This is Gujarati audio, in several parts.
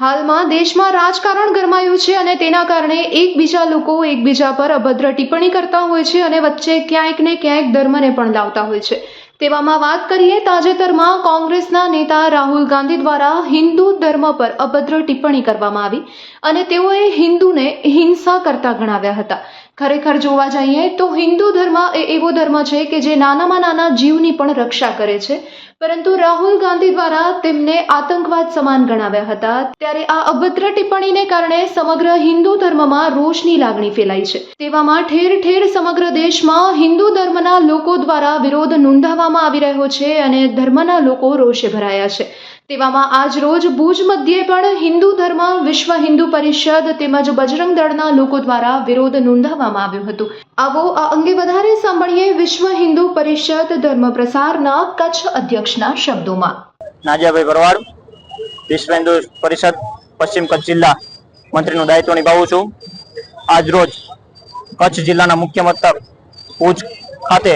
હાલમાં દેશમાં રાજકારણ ગરમાયું છે અને તેના કારણે એકબીજા લોકો એકબીજા પર અભદ્ર ટિપ્પણી કરતા હોય છે અને વચ્ચે ક્યાંક ને ક્યાંક ધર્મને પણ લાવતા હોય છે. તેવામાં વાત કરીએ તાજેતરમાં કોંગ્રેસના નેતા રાહુલ ગાંધી દ્વારા હિન્દુ ધર્મ પર અભદ્ર ટિપ્પણી કરવામાં આવી અને તેઓએ હિન્દુને હિંસા કરતા ગણાવ્યા હતા. ખરેખર જોવા જઈએ તો હિન્દુ ધર્મ એ એવો ધર્મ છે કે જે નાનામાં નાના જીવની પણ રક્ષા કરે છે. પરંતુ રાહુલ ગાંધી દ્વારા તેમને આતંકવાદ સમાન ગણાવ્યા હતા. ત્યારે આ અભદ્ર ટિપ્પણીને કારણે સમગ્ર હિન્દુ ધર્મમાં રોષની લાગણી ફેલાઈ છે. તેવામાં ઠેર ઠેર સમગ્ર દેશમાં હિન્દુ ધર્મના લોકો દ્વારા વિરોધ નોંધાવવામાં આવી રહ્યો છે અને ધર્મના લોકો રોષે ભરાયા છે. તેવામાં આજ રોજ ભુજ મધ્યે પણ હિન્દુ ધર્મ, વિશ્વ હિન્દુ પરિષદ તેમજ બજરંગ દળના લોકો દ્વારા વિરોધ નોંધાવવામાં આવ્યો હતો. આવો આ અંગે વધારે સાંભળીએ વિશ્વ હિન્દુ પરિષદ ધર્મ પ્રસારના કચ્છ અધ્યક્ષના શબ્દોમાં. નાજિયાભાઈ ભરવાડ, વિશ્વ હિન્દુ પરિષદ, પશ્ચિમ કચ્છ જિલ્લા મંત્રીનું દાયિત્વ નિભાવું છું. આજ રોજ કચ્છ જિલ્લાના મુખ્ય મથક ભુજ ખાતે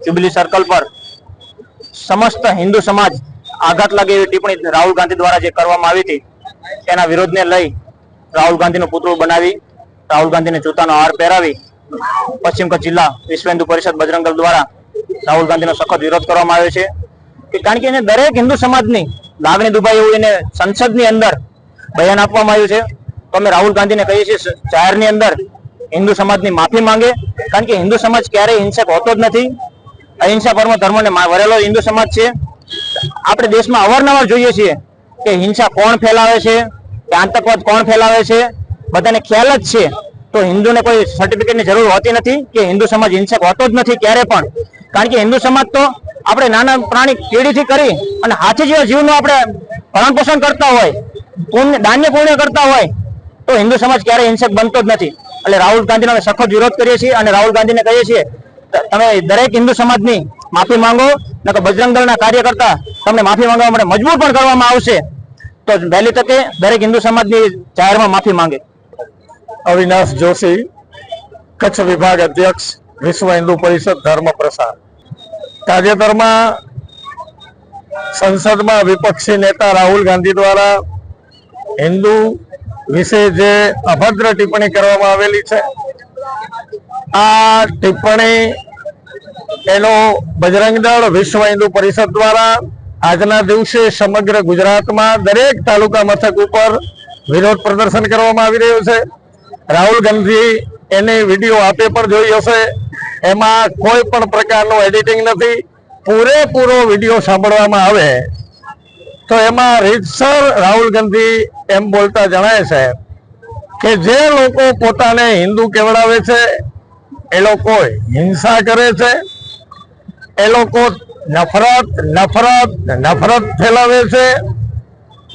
જ્યુબિલી સર્કલ પર સમસ્ત હિન્દુ સમાજ આઘાત લાગે એવી ટિપ્પણી રાહુલ ગાંધી દ્વારા જે કરવામાં આવી હતી તેના વિરોધને લઈ રાહુલ ગાંધીનું પુતળું બનાવી, રાહુલ ગાંધીને જૂતાનો હાર પહેરાવી, પશ્ચિમ કચ્છ જિલ્લા વિશ્વ હિન્દુ પરિષદ બજરંગલ દ્વારા રાહુલ ગાંધીનો સખત વિરોધ કરવામાં આવ્યો છે. કે કારણ કે એને દરેક હિન્દુ સમાજની લાગણી દુભાઈ એવું એને સંસદની અંદર બયાન આપવામાં આવ્યું છે. તો અમે રાહુલ ગાંધીને કહીએ છીએ જાહેરની અંદર હિન્દુ સમાજની માફી માંગે. કારણ કે હિન્દુ સમાજ ક્યારેય હિંસક હોતો જ નથી. અહિંસા પરમ ધર્મને વરેલો હિન્દુ સમાજ છે. આપણે દેશમાં અવારનવાર જોઈએ છીએ કે હિંસા કોણ ફેલાવે છે, કે આતંકવાદ કોણ ફેલાવે છે, બધાને ખ્યાલ જ છે તો હિન્દુને કોઈ સર્ટિફિકેટની જરૂર હોતી નથી કે હિન્દુ સમાજ હિંસક હોતો જ નથી ક્યારે પણ. કારણ કે હિન્દુ સમાજ તો આપણે નાના પ્રાણી પેઢીથી કરી અને હાથી જેવા જીવનું આપણે ભરણ પોષણ કરતા હોય, પુણ્ય દાન્ય પુણ્ય કરતા હોય, તો હિન્દુ સમાજ ક્યારે હિંસક બનતો જ નથી. એટલે રાહુલ ગાંધીનો અમે સખત વિરોધ કરીએ છીએ અને રાહુલ ગાંધીને કહીએ છીએ, તમે દરેક હિન્દુ સમાજની માફી માંગો નકર બજરંગ દળના કાર્યકર્તા તમને માફી માંગવા માટે મજબૂર પણ કરવામાં આવશે. તો વહેલી તકે દરેક હિન્દુ સમાજની જાહેરમાં માફી માંગે. અવિનાશ જોશી, કચ્છ વિભાગ અધ્યક્ષ, વિશ્વ હિન્દુ પરિષદ ધર્મ પ્રસાર. તાજેતરમાં સંસદમાં વિપક્ષી નેતા રાહુલ ગાંધી દ્વારા હિન્દુ વિશે જે અભદ્ર ટિપ્પણી કરવામાં આવેલી છે, આ ટિપ્પણી એનો બજરંગ દળ વિશ્વ હિન્દુ પરિષદ દ્વારા આજના દિવસે સમગ્ર ગુજરાતમાં દરેક તાલુકા મથક ઉપર વિરોધ પ્રદર્શન કરવામાં આવી રહ્યું છે. રાહુલ ગાંધી એની વીડિયો આપે પણ જોઈ હશે. એમાં કોઈ પણ પ્રકારનું એડિટિંગ નથી. પૂરેપૂરો વીડિયો સાંભળવામાં આવે. તો એમાં રીતસર રાહુલ ગાંધી એમ બોલતા જણાય છે કે જે લોકો પોતાને હિન્દુ કેવડાવે છે, એ લોકો હિંસા કરે છે એ લોકો નફરત નફરત નફરત ફેલાવે છે.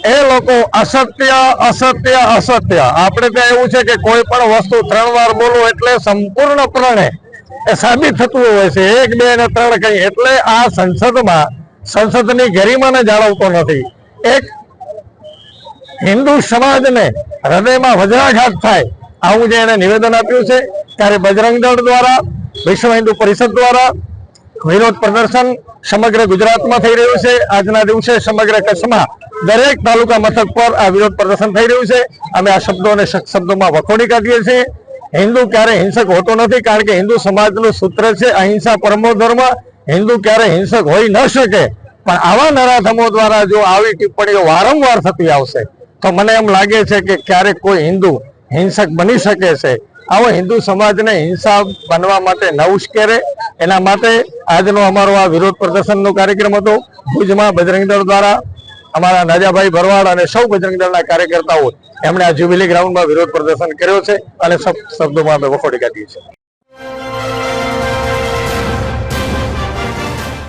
એ લોકો અસત્ય અસત્ય અસત્ય. આપણે ત્યાં એવું છે કે કોઈ પણ વસ્તુ ત્રણ વાર બોલો એટલે સંપૂર્ણપણે એ સાબિત થતું હોય છે. એક, બે ને ત્રણ કઈ. એટલે આ સંસદમાં, સંસદની ગરિમાને જાળવતો નથી. એક, હિન્દુ સમાજને હૃદયમાં વજ્રાઘાત થાય. આવું જે એને નિવેદન આપ્યું છે, ત્યારે બજરંગ દળ દ્વારા, વિશ્વ હિન્દુ પરિષદ દ્વારા વિરોધ પ્રદર્શન સમગ્ર ગુજરાતમાં થઈ રહ્યું છે. આજના દિવસે સમગ્ર કચ્છમાં દરેક તાલુકા મથક પર આ વિરોધ પ્રદર્શન થઈ રહ્યું છે. અમે આ શબ્દોને શબ્દોમાં વખોડી કાઢીએ છીએ. હિન્દુ ક્યારે હિંસક હોતો નથી, કારણ કે હિન્દુ સમાજનું સૂત્ર છે અહિંસા પરમો ધર્મ. હિન્દુ ક્યારે હિંસક હોઈ ન શકે. પણ આવા નરાધમો દ્વારા જો આવી ટિપ્પણીઓ વારંવાર થતી આવશે, તો મને એમ લાગે છે કે ક્યારેક કોઈ હિન્દુ હિંસક બની શકે છે. આવો હિન્દુ સમાજને હિંસા બનવા માટે ન ઉશ્કેરે એના માટે આજનો અમારો આ વિરોધ પ્રદર્શનનો કાર્યક્રમ હતો. ભુજમાં બજરંગ દળ દ્વારા અમારા નાજાભાઈ ભરવાડ અને સૌ બજરંગ દળના કાર્યકર્તાઓ એમણે આ જ્યુબિલી ગ્રાઉન્ડમાં વિરોધ પ્રદર્શન કર્યો છે અને શબ્દોમાં અમે વખોડી કાઢીએ છીએ.